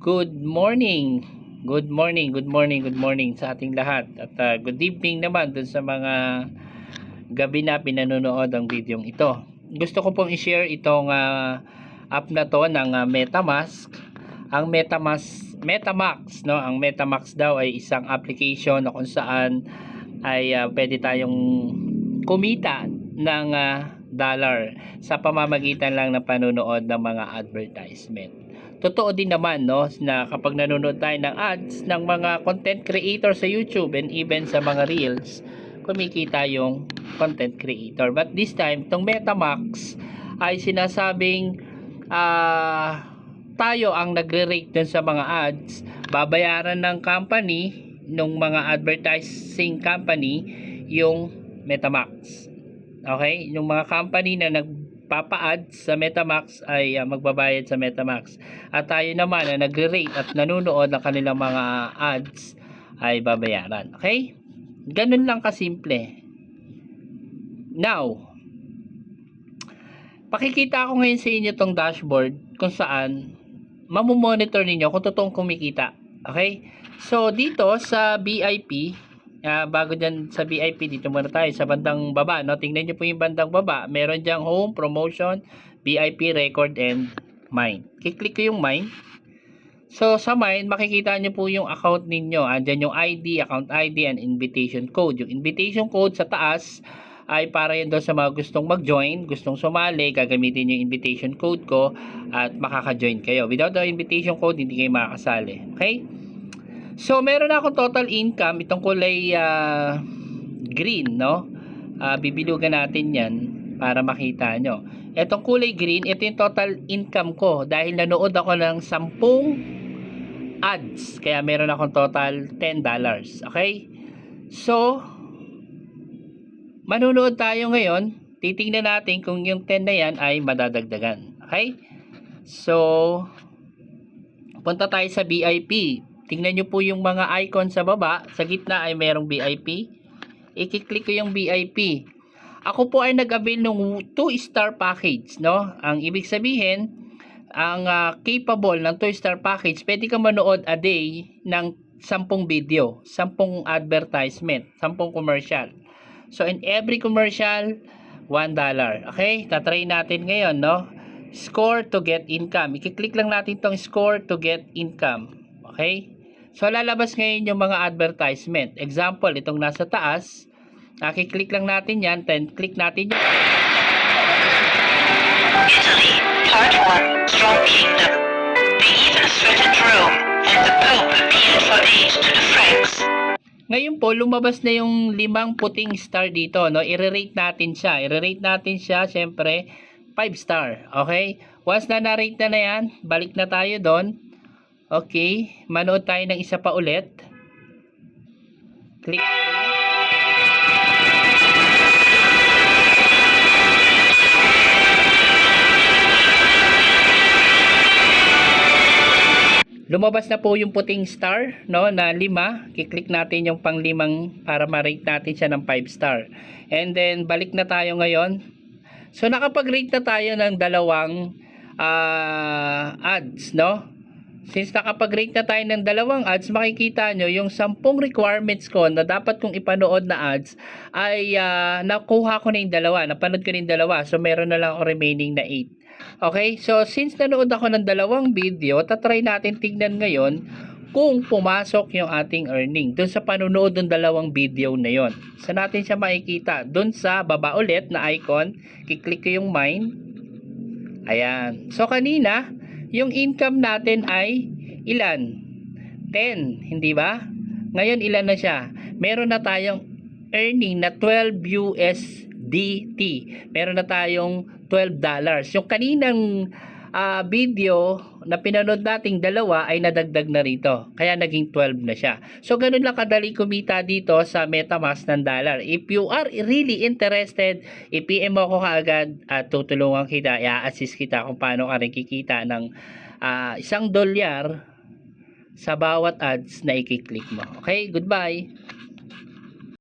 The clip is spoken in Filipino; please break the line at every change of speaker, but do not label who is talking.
Good morning. Good morning, good morning, good morning sa ating lahat. At uh, good evening naman dun sa mga gabi na pinanonood ang video ito. Gusto ko pong i-share itong uh, app na to ng uh, MetaMask. Ang MetaMask, MetaMax, no? Ang MetaMax daw ay isang application na kung saan ay uh, pwede tayong kumita ng uh, dollar sa pamamagitan lang ng panonood ng mga advertisement. Totoo din naman no na kapag nanonood tayo ng ads ng mga content creator sa YouTube and even sa mga reels, kumikita yung content creator. But this time, tong MetaMax ay sinasabing ah tayo ang nagre-rate dun sa mga ads, babayaran ng company nung mga advertising company yung MetaMax. Okay? Yung mga company na nagpapa-ads sa MetaMax ay uh, magbabayad sa MetaMax. At tayo naman na nagre-rate at nanonood ng kanilang mga ads ay babayaran. Okay? Ganun lang kasimple. Now, pakikita ko ngayon sa inyo tong dashboard kung saan mamomonitor ninyo kung totoong kumikita. Okay? So, dito sa BIP, uh, bago dyan sa VIP, dito muna tayo sa bandang baba. No? Tingnan nyo po yung bandang baba. Meron dyang home, promotion, VIP, record, and mine. Kiklik ko yung mine. So, sa mine, makikita nyo po yung account ninyo. Andyan yung ID, account ID, and invitation code. Yung invitation code sa taas ay para yun doon sa mga gustong mag-join, gustong sumali, gagamitin yung invitation code ko at makaka-join kayo. Without the invitation code, hindi kayo makakasali. Okay? So, meron akong total income, itong kulay uh, green, no? Uh, bibilugan natin yan para makita nyo. Itong kulay green, ito yung total income ko dahil nanood ako ng 10 ads. Kaya meron akong total $10. Okay? So, manunood tayo ngayon. Titingnan natin kung yung 10 na yan ay madadagdagan. Okay? So, punta tayo sa VIP. Tingnan nyo po yung mga icon sa baba. Sa gitna ay merong VIP. I-click ko yung VIP. Ako po ay nag-avail ng 2-star package. No? Ang ibig sabihin, ang uh, capable ng 2-star package, pwede ka manood a day ng 10 video, 10 advertisement, 10 commercial. So, in every commercial, $1. Okay? Tatry natin ngayon, no? Score to get income. I-click lang natin tong score to get income. Okay? So, lalabas ngayon yung mga advertisement. Example, itong nasa taas. Nakiklik lang natin yan. Then, click natin yung...
Italy, part 1, strong kingdom. They even threatened Rome, and the Pope appealed for aid to the Franks.
Ngayon po, lumabas na yung limang puting star dito, no? I-rate natin siya. I-rate natin siya, syempre, 5 star. Okay? Once na na-rate na na yan, balik na tayo doon. Okay. Manood tayo ng isa pa ulit. Click. Lumabas na po yung puting star, no, na lima. Kiklik natin yung panglimang para ma-rate natin siya ng 5 star. And then, balik na tayo ngayon. So, nakapag-rate na tayo ng dalawang uh, ads, no? Since nakapag-rate na tayo ng dalawang ads, makikita nyo yung 10 requirements ko na dapat kong ipanood na ads ay uh, nakuha ko na yung dalawa. Napanood ko na yung dalawa. So, meron na lang ako remaining na 8. Okay, so since nanood ako ng dalawang video, tatry natin tignan ngayon kung pumasok yung ating earning dun sa panonood ng dalawang video na yon. Sa natin siya makikita? Dun sa baba ulit na icon, kiklik ko yung mine. Ayan. So kanina, yung income natin ay ilan? 10, hindi ba? Ngayon ilan na siya? Meron na tayong earning na 12 USDT. Meron na tayong 12 dollars. Yung kaninang uh, video na pinanood nating dalawa ay nadagdag na rito. Kaya naging 12 na siya. So, ganun lang kadali kumita dito sa MetaMask ng dollar. If you are really interested, i-PM ako kaagad at tutulungan kita, i-assist kita kung paano ka rin kikita ng uh, isang dolyar sa bawat ads na i-click mo. Okay, goodbye!